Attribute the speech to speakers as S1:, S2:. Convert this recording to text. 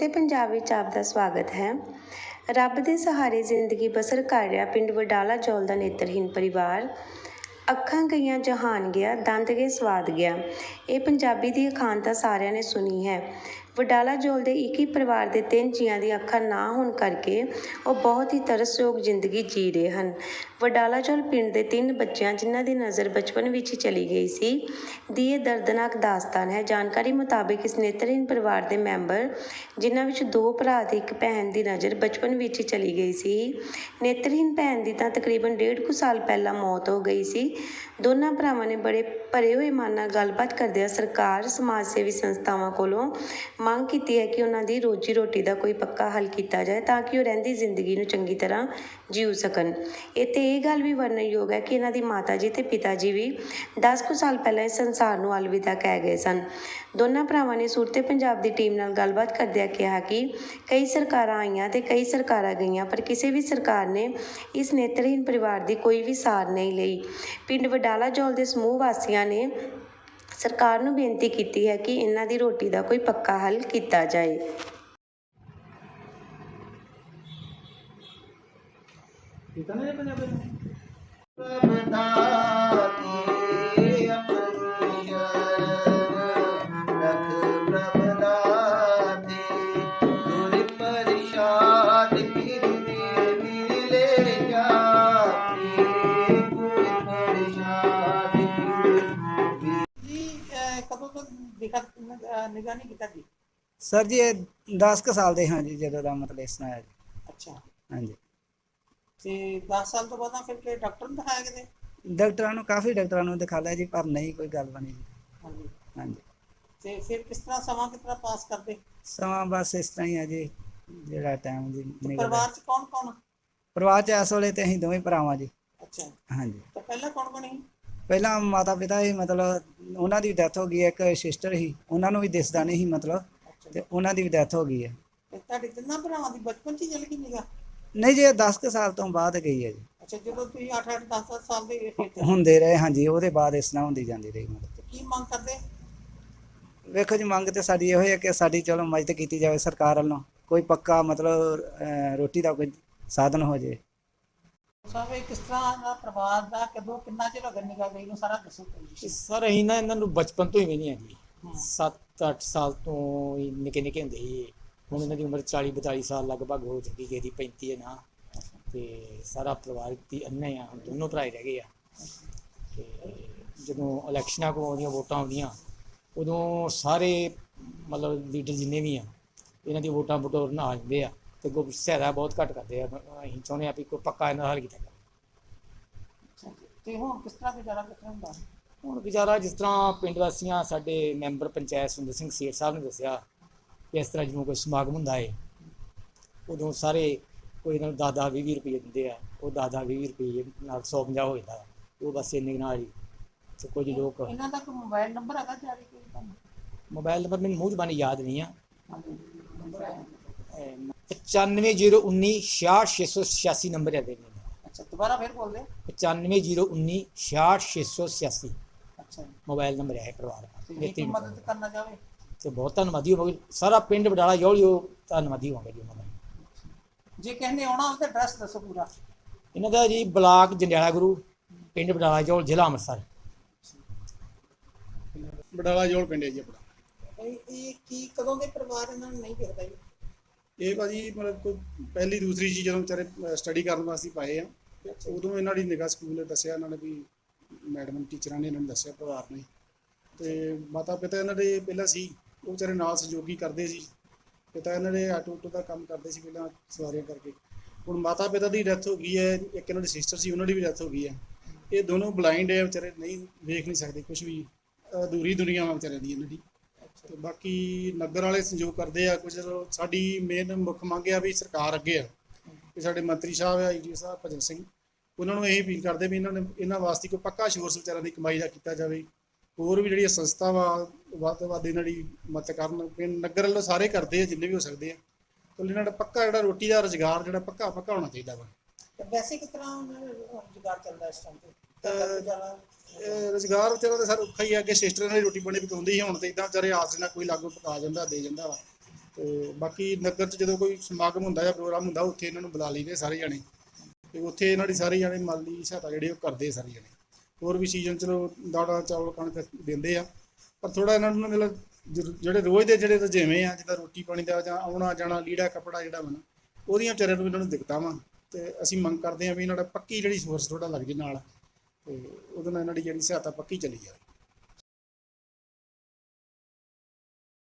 S1: ਸੁਰਤੇ ਪੰਜਾਬ ਵਿੱਚ ਆਪ ਦਾ ਸਵਾਗਤ ਹੈ। ਰੱਬ ਦੇ ਸਹਾਰੇ ਜ਼ਿੰਦਗੀ ਬਸਰ ਕਰ ਰਿਹਾ ਪਿੰਡ ਵਡਾਲਾ ਜੌਲ ਦਾ ਨੇਤਰਹੀਣ ਪਰਿਵਾਰ। ਅੱਖਾਂ ਗਈਆਂ ਜਹਾਨ ਗਿਆ, ਦੰਦ ਗਏ ਸਵਾਦ ਗਿਆ। ਇਹ ਪੰਜਾਬੀ ਦੀ ਅਖਾਣ ਸਾਰਿਆਂ ਨੇ ਸੁਣੀ ਹੈ। ਵਡਾਲਾ ਜੌਲ ਦੇ ਇੱਕ ਹੀ ਪਰਿਵਾਰ ਦੇ ਤਿੰਨ ਜੀਆਂ ਦੀਆਂ ਅੱਖਾਂ ਨਾ ਹੋਣ ਕਰਕੇ ਉਹ ਬਹੁਤ ਹੀ ਤਰਸਯੋਗ ਜ਼ਿੰਦਗੀ ਜੀ ਰਹੇ ਹਨ। ਵਡਾਲਾ ਜੌਲ ਪਿੰਡ ਦੇ ਤਿੰਨ ਬੱਚਿਆਂ ਜਿਨ੍ਹਾਂ ਦੀ ਨਜ਼ਰ ਬਚਪਨ ਵਿੱਚ ਹੀ ਚਲੀ ਗਈ ਸੀ, ਦੀ ਇਹ ਦਰਦਨਾਕ ਦਾਸਤਾਨ ਹੈ। ਜਾਣਕਾਰੀ ਮੁਤਾਬਿਕ ਇਸ ਨੇਤਰਹੀਨ ਪਰਿਵਾਰ ਦੇ ਮੈਂਬਰ, ਜਿਨ੍ਹਾਂ ਵਿੱਚ ਦੋ ਭਰਾ ਤੇ ਇੱਕ ਭੈਣ ਦੀ ਨਜ਼ਰ ਬਚਪਨ ਵਿੱਚ ਹੀ ਚਲੀ ਗਈ ਸੀ। ਨੇਤਰਹੀਨ ਭੈਣ ਦੀ ਤਾਂ ਤਕਰੀਬਨ ਡੇਢ ਕੁ ਸਾਲ ਪਹਿਲਾਂ ਮੌਤ ਹੋ ਗਈ ਸੀ। ਦੋਨਾਂ ਭਰਾਵਾਂ ਨੇ ਬੜੇ ਭਰੇ ਹੋਏ ਮਨ ਨਾਲ ਗੱਲਬਾਤ ਕਰਦਿਆਂ ਸਰਕਾਰ, ਸਮਾਜ ਸੇਵੀ ਸੰਸਥਾਵਾਂ ਕੋਲੋਂ ਮੰਗ ਕੀਤੀ ਹੈ ਕਿ ਉਹਨਾਂ ਦੀ ਰੋਜੀ ਰੋਟੀ ਦਾ ਕੋਈ ਪੱਕਾ ਹੱਲ ਕੀਤਾ ਜਾਏ ਤਾਂ ਕਿ ਉਹ ਰਹਿੰਦੀ ਜ਼ਿੰਦਗੀ ਨੂੰ ਚੰਗੀ ਤਰ੍ਹਾਂ ਜੀਉ ਸਕਣ। ਇੱਥੇ ਇਹ ਗੱਲ ਵੀ ਵਰਣਨਯੋਗ ਹੈ ਕਿ ਇਹਨਾਂ ਦੀ ਮਾਤਾ ਜੀ ਤੇ ਪਿਤਾ ਜੀ ਵੀ 10 ਕੁ ਸਾਲ ਪਹਿਲਾਂ ਇਸ ਸੰਸਾਰ ਨੂੰ ਅਲਵਿਦਾ ਕਹਿ ਗਏ ਸਨ। ਦੋਨਾਂ ਭਰਾਵਾਂ ਨੇ ਸੁਰਤੇ ਪੰਜਾਬ ਦੀ ਟੀਮ ਨਾਲ ਗੱਲਬਾਤ ਕਰਦਿਆਂ ਕਿਹਾ ਕਿ ਕਈ ਸਰਕਾਰਾਂ ਆਈਆਂ ਤੇ ਕਈ ਸਰਕਾਰਾਂ ਗਈਆਂ, ਪਰ ਕਿਸੇ ਵੀ ਸਰਕਾਰ ਨੇ ਇਸ ਨੇਤਰਹੀਣ ਪਰਿਵਾਰ ਦੀ ਕੋਈ ਵੀ ਸਾਰ ਨਹੀਂ ਲਈ। ਪਿੰਡ ਵਡਾਲਾ ਜੌਲ ਦੇ ਸਮੂਹ ਵਾਸੀਆਂ ਨੇ ਸਰਕਾਰ ਨੂੰ ਬੇਨਤੀ ਕੀਤੀ ਹੈ ਕਿ ਇਹਨਾਂ ਦੀ ਰੋਟੀ ਦਾ ਕੋਈ ਪੱਕਾ ਹੱਲ ਕੀਤਾ ਜਾਏ।
S2: ਕੀਤਾ ਨਾ ਪੰਜਾਬੀ ਨਿਗਾਹ ਨਹੀਂ ਕੀਤਾ ਜੀ?
S3: ਸਰ ਜੀ ਇਹ 10 ਕੁ ਸਾਲ ਦੇ ਹਾਂ ਜੀ ਜਦੋਂ ਦਾ ਮਤਲਬ ਇਸ ਤਰ੍ਹਾਂ ਹੈ ਜੀ।
S2: ਅੱਛਾ।
S3: ਹਾਂਜੀ।
S2: ਤੇ 10 ਸਾਲ ਤੋਂ ਬਾਅਦ ਫਿਰ ਕਿ ਡਾਕਟਰ ਨੂੰ ਦਿਖਾਇਆ ਕਿਤੇ?
S3: ਡਾਕਟਰਾਂ ਨੂੰ ਕਾਫੀ ਡਾਕਟਰਾਂ ਨੂੰ ਦਿਖਾ ਲਿਆ ਜੀ ਪਰ ਨਹੀਂ ਕੋਈ ਗੱਲ ਬਣੀ ਜੀ।
S2: ਹਾਂਜੀ।
S3: ਹਾਂਜੀ।
S2: ਤੇ ਫਿਰ ਕਿਸ ਤਰ੍ਹਾਂ ਸਮਾਂ ਤਰ੍ਹਾਂ ਪਾਸ ਕਰਦੇ?
S3: ਸਮਾਂ ਬਸ ਇਸ ਤਰ੍ਹਾਂ ਹੀ ਹੈ ਜੀ ਜਿਹੜਾ ਟਾਈਮ ਜੀ
S2: ਤੇ
S3: ਨਿਕਲਦਾ
S2: ਪਰਿਵਾਰ ਚ ਕੌਣ ਕੌਣ
S3: ਪਰਿਵਾਰ ਚ ਇਸ ਵੇਲੇ ਤੇ ਅਸੀਂ ਦੋਵੇਂ ਭਰਾਵਾਂ ਜੀ।
S2: ਅੱਛਾ।
S3: ਹਾਂਜੀ।
S2: ਤੇ ਪਹਿਲਾਂ ਕੌਣ ਬਣੀ
S3: ਪਹਿਲਾਂ ਮਾਤਾ ਪਿਤਾ ਹੀ ਮਤਲਬ ਉਹਨਾਂ ਦੀ ਡੈਥ ਹੋ ਗਈ ਹੈ ਇੱਕ ਸਿਸਟਰ ਹੀ ਉਹਨਾਂ ਨੂੰ ਵੀ ਦਿਸਦਾ ਨਹੀਂ ਸੀ ਮਤਲਬ ਤੇ ਉਹਨਾਂ ਦੀ ਵੀ ਡੈਥ ਹੋ ਗਈ ਹੈ।
S2: ਤੇ ਤੁਹਾਡੇ ਤਿੰਨਾਂ ਭਰਾਵਾਂ ਦੀ ਬਚਪਨ ਚ ਹੀ ਚਲ ਗਈ
S3: ਨਹੀਂ ਜੀ ਇਹ 10 ਕੁ ਸਾਲ ਤੋਂ ਬਾਅਦ ਗਈ ਹੈ ਜੀ।
S2: ਅੱਛਾ ਜਦੋਂ ਤੁਸੀਂ 8 8 10 10 ਸਾਲ ਦੇ ਤੇ
S3: ਹੁੰਦੇ ਰਹੇ ਹਾਂਜੀ ਉਹਦੇ ਬਾਅਦ ਇਸ ਤਰ੍ਹਾਂ ਹੁੰਦੀ ਜਾਂਦੀ ਰਹੀ ਮਤਲਬ।
S2: ਤੇ ਕੀ ਮੰਗ ਕਰਦੇ?
S3: ਵੇਖੋ ਜੀ ਮੰਗ ਤੇ ਸਾਡੀ ਇਹੋ ਹੈ ਕਿ ਸਾਡੀ ਚਲੋ ਮਦਦ ਕੀਤੀ ਜਾਵੇ ਸਰਕਾਰ ਵੱਲੋਂ ਕੋਈ ਪੱਕਾ ਮਤਲਬ ਅਹ, ਰੋਟੀ ਦਾ ਕੋਈ ਸਾਧਨ ਹੋ ਜੇ।
S2: ਸਾਹਿਬ ਇਹ ਕਿਸ ਤਰ੍ਹਾਂ ਦਾ ਪਰਿਵਾਰ ਦਾ ਕਦੋਂ ਕਿੰਨਾ ਚਿਰ ਹੋ ਗਿਆ ਨਿਗਾਹ ਗਈ ਨੂੰ? ਸਾਰਾ ਦੱਸੋ ਤੁਸੀਂ
S4: ਸਰ ਅਸੀਂ ਨਾ ਇਹਨਾਂ ਨੂੰ ਬਚਪਨ ਤੋਂ ਹੀ ਵੇਖਦੇ ਹਾਂ ਜੀ। 7-8 ਸਾਲ ਤੋਂ ਹੀ ਨਿੱਕੇ ਨਿੱਕੇ ਹੁੰਦੇ ਸੀ ਹੁਣ ਇਹਨਾਂ ਦੀ ਉਮਰ 40-42 ਸਾਲ ਲਗਭਗ ਹੋ ਚੁੱਕੀ ਗਈ ਦੀ 35 ਹੈ ਨਾ। ਤੇ ਸਾਰਾ ਪਰਿਵਾਰ ਦੀ ਅੰਨੇ ਆ ਹੁਣ ਦੋਨੋਂ ਭਰਾ ਹੀ ਰਹਿ ਗਏ ਆ। ਤੇ ਜਦੋਂ ਇਲੈਕਸ਼ਨਾਂ ਕੋ ਆਉਂਦੀਆਂ ਵੋਟਾਂ ਆਉਂਦੀਆਂ ਉਦੋਂ ਸਾਰੇ ਮਤਲਬ ਲੀਡਰ ਜਿੰਨੇ ਵੀ ਆ ਇਹਨਾਂ ਦੀ ਵੋਟਾਂ ਬਟੋਰਨ ਆ ਜਾਂਦੇ ਆ। ਤੇ ਗੋ ਸਹਾਇਤਾ ਬਹੁਤ ਘੱਟ ਕਰਦੇ ਆ ਅਸੀਂ ਚਾਹੁੰਦੇ ਆ ਵੀ ਕੋਈ ਪੱਕਾ ਇਹਨਾਂ ਦਾ ਹੱਲ ਕੀਤਾ ਜਾਵੇ।
S2: ਤੇ ਹੁਣ ਕਿਸ ਤਰ੍ਹਾਂ ਗੁਜ਼ਾਰਾ ਤਰ੍ਹਾਂ ਹੁੰਦਾ?
S4: ਹੁਣ ਗੁਜ਼ਾਰਾ ਜਿਸ ਤਰ੍ਹਾਂ ਪਿੰਡ ਵਾਸੀਆਂ ਸਾਡੇ ਮੈਂਬਰ ਪੰਚਾਇਤ ਸੁੰਦਰ ਸਿੰਘ ਸੇਠ ਸਾਹਿਬ ਨੇ ਦੱਸਿਆ ਕਿ ਇਸ ਤਰ੍ਹਾਂ ਜਦੋਂ ਕੋਈ ਸਮਾਗਮ ਹੁੰਦਾ ਹੈ ਉਦੋਂ ਸਾਰੇ ਕੋਈ ਇਹਨਾਂ ਨੂੰ 10 10 20 ਰੁਪਏ ਦਿੰਦੇ ਆ ਉਹ 10 10 20 ਰੁਪਏ ਨਾਲ 150 ਹੋ ਜਾਂਦਾ ਉਹ ਬਸ ਇੰਨੇ ਨਾਲ ਹੀ। ਤੇ ਕੁਝ ਲੋਕ
S2: ਇਹਨਾਂ ਦਾ ਕੋਈ ਮੋਬਾਈਲ ਨੰਬਰ ਹੈਗਾ ਜਾਰੀ ਕੋਈ ਤੁਹਾਨੂੰ?
S4: ਮੋਬਾਈਲ ਨੰਬਰ ਮੈਨੂੰ ਮੂੰਹ ਜ਼ਬਾਨੀ ਯਾਦ ਨਹੀਂ ਆ।
S2: ਹਾਂਜੀ ਨੰਬਰ ਹੈ
S4: 95019 66686 ਨੰਬਰ ਹੈ ਦੇ ਮੇਰੇ
S2: ਅੱਛਾ ਦੁਬਾਰਾ ਫਿਰ ਬੋਲ ਦੇ।
S4: 95019 66686
S2: ਅੱਛਾ
S4: ਮੋਬਾਈਲ ਨੰਬਰ ਹੈ ਪਰਿਵਾਰ ਦਾ।
S2: ਜੇ ਕੋਈ ਮਦਦ ਕਰਨਾ ਚਾਹਵੇ
S4: ਤੇ ਬਹੁਤ ਧੰਨਵਾਦੀ ਹੋਵਾਂਗੇ। ਸਾਰਾ ਪਿੰਡ ਬਡਾਲਾ ਜੋਲੀਓ ਧੰਨਵਾਦੀ ਹੋਵਾਂਗੇ ਜੀ ਉਹਨਾਂ ਦਾ।
S2: ਜੇ ਕਹਿੰਦੇ ਆਉਣਾ ਤਾਂ ਐਡਰੈਸ ਦੱਸੋ ਪੂਰਾ।
S4: ਇਹਨਾਂ ਦਾ ਜੀ ਬਲਾਕ ਜੰਡਿਆਲਾ ਗੁਰੂ ਪਿੰਡ ਬਡਾਲਾ ਜੋਲ ਜ਼ਿਲ੍ਹਾ ਅੰਮ੍ਰਿਤਸਰ।
S5: ਬਡਾਲਾ ਜੋੜ ਪਿੰਡ ਹੈ ਜੀ ਆਪਣਾ।
S2: ਇਹ ਇਹ ਕੀ ਕਦੋਂ ਦੇ ਪਰਿਵਾਰ ਇਹਨਾਂ ਨੂੰ ਨਹੀਂ ਫਿਰਦਾ ਜੀ।
S5: ਇਹ ਭਾਜੀ ਮਤਲਬ ਕੋਈ ਪਹਿਲੀ, ਦੂਸਰੀ ਚੀਜ਼ ਜਦੋਂ ਵਿਚਾਰੇ ਸਟੱਡੀ ਕਰਨ ਵਾਸਤੇ ਪਾਏ ਆ, ਉਦੋਂ ਇਹਨਾਂ ਦੀ ਨਿਗਾਹ ਸਕੂਲ ਨੇ ਦੱਸਿਆ ਇਹਨਾਂ ਨੇ ਵੀ ਮੈਡਮ ਟੀਚਰਾਂ ਨੇ ਇਹਨਾਂ ਨੂੰ ਦੱਸਿਆ ਪਰਿਵਾਰ ਨੇ। ਤੇ ਮਾਤਾ ਪਿਤਾ ਇਹਨਾਂ ਦੇ ਪਹਿਲਾਂ ਸੀ, ਉਹ ਵਿਚਾਰੇ ਨਾਲ ਸਹਿਯੋਗੀ ਕਰਦੇ ਸੀ। ਪਿਤਾ ਇਹਨਾਂ ਦੇ ਆਟੋ ਆਟੋ ਦਾ ਕੰਮ ਕਰਦੇ ਸੀ ਪਹਿਲਾਂ, ਸਵਾਰੀਆਂ ਕਰਕੇ। ਹੁਣ ਮਾਤਾ ਪਿਤਾ ਦੀ ਡੈਥ ਹੋ ਗਈ ਹੈ, ਇੱਕ ਇਹਨਾਂ ਦੀ ਸਿਸਟਰ ਸੀ, ਉਹਨਾਂ ਦੀ ਵੀ ਡੈਥ ਹੋ ਗਈ ਹੈ। ਇਹ ਦੋਨੋਂ ਬਲਾਈਂਡ ਹੈ, ਵਿਚਾਰੇ ਨਹੀਂ ਵੇਖ ਨਹੀਂ ਸਕਦੇ ਕੁਝ ਵੀ ਅਧੂਰੀ ਦੁਨੀਆ ਵਾ ਵਿਚਾਰਿਆਂ ਦੀ ਇਹਨਾਂ ਦੀ। ਤੇ ਬਾਕੀ ਨਗਰ ਵਾਲੇ ਸੰਯੋਗ ਕਰਦੇ ਆ, ਕੁਝ ਸਾਡੀ ਮੇਨ ਮੁੱਖ ਮੰਗ ਆ ਵੀ ਸਰਕਾਰ ਅੱਗੇ ਆ। ਕਿ ਸਾਡੇ ਮੰਤਰੀ ਸਾਹਿਬ ਆ ਆਈਜੀ ਸਾਹਿਬ, ਭਜਨ ਸਿੰਘ, ਉਹਨਾਂ ਨੂੰ ਇਹ ਅਪੀਲ ਕਰਦੇ ਵੀ ਇਹਨਾਂ ਨੇ, ਇਹਨਾਂ ਵਾਸਤੇ ਕੋਈ ਪੱਕਾ ਸੋਰਸ ਵਿਚਾਰਾਂ ਦੀ ਕਮਾਈ ਦਾ ਕੀਤਾ ਜਾਵੇ। ਹੋਰ ਵੀ ਜਿਹੜੀਆਂ ਸੰਸਥਾ ਵਾ ਵੱਧ ਤੋਂ ਵੱਧ ਇਹਨਾਂ ਦੀ ਮਦਦ ਕਰਨ ਨਗਰ ਵੱਲੋਂ ਸਾਰੇ ਕਰਦੇ ਆ, ਜਿੰਨੇ ਵੀ ਹੋ ਸਕਦੇ ਆ। ਤੇ ਇਹਨਾਂ ਦਾ ਪੱਕਾ ਜਿਹੜਾ ਰੋਟੀ ਦਾ ਰੁਜ਼ਗਾਰ, ਜਿਹੜਾ ਪੱਕਾ ਪੱਕਾ ਹੋਣਾ ਚਾਹੀਦਾ ਵਾ।
S2: ਵੈਸੇ ਕਿਸ ਤਰ੍ਹਾਂ ਉਹਨਾਂ ਚੱਲਦਾ ਇਸ ਟਾਈਮ ਤੇ?
S5: ਰੁਜ਼ਗਾਰ ਵਿਚਾਰਾ ਤਾਂ ਸਰ ਔਖਾ ਹੀ ਆ ਕਿ ਸਿਸਟਰ ਨਾਲ ਰੋਟੀ ਪਾਣੀ ਪਕਾਉਂਦੀ ਸੀ ਹੁਣ ਤੇ ਇਦਾਂ ਵਿਚਾਰੇ ਆਸ ਨਾਲ ਕੋਈ ਲਾਗੂ ਪਕਾ ਜਾਂਦਾ, ਦੇ ਜਾਂਦਾ ਵਾ। ਤੇ ਬਾਕੀ ਨਗਰ 'ਚ ਜਦੋਂ ਕੋਈ ਸਮਾਗਮ ਹੁੰਦਾ ਜਾਂ ਪ੍ਰੋਗਰਾਮ ਹੁੰਦਾ, ਉੱਥੇ ਇਹਨਾਂ ਨੂੰ ਬੁਲਾ ਲਈਦੇ ਸਾਰੇ ਜਾਣੇ। ਤੇ ਉੱਥੇ ਇਹਨਾਂ ਦੀ ਸਾਰੇ ਜਾਣੇ ਮਾਲੀ ਸਹਾਇਤਾ ਜਿਹੜੇ ਉਹ ਕਰਦੇ ਸਾਰੇ ਜਾਣੇ। ਹੋਰ ਵੀ ਸੀਜ਼ਨ ਚਲੋ ਦਾਣਾ, ਚਾਵਲ, ਕਣਕ ਦਿੰਦੇ ਆ। ਪਰ ਥੋੜਾ ਇਹਨਾਂ ਨੂੰ ਮਤਲਬ ਜਿਹੜੇ ਰੋਜ਼ ਦੇ ਜਿਹੜੇ ਜਿਵੇਂ ਆ, ਜਿੱਦਾਂ ਰੋਟੀ ਪਾਣੀ ਦਾ ਜਾਂ ਆਉਣਾ, ਜਾਣਾ, ਲੀੜਾ, ਕੱਪੜਾ ਜਿਹੜਾ ਵਾ ਉਹਦੀਆਂ ਵਿਚਾਰਿਆਂ ਨੂੰ ਇਹਨਾਂ ਨੂੰ ਦਿੱਕਤਾਂ ਵਾ। ਤੇ ਅਸੀਂ ਮੰਗ ਕਰਦੇ ਹਾਂ ਵੀ ਇਹਨਾਂ ਦਾ ਪੱਕੀ ਜਿਹੜੀ ਸੋਰਸ ਥੋੜਾ ਲੱਗ ਜੇ ਨਾਲ। ਤੇ ਉਹਦੇ ਨਾਲ ਇਹਨਾਂ ਦੀ ਜਿਹੜੀ ਸਹਾਇਤਾ ਪੱਕੀ ਚੱਲੀ ਜਾਵੇ।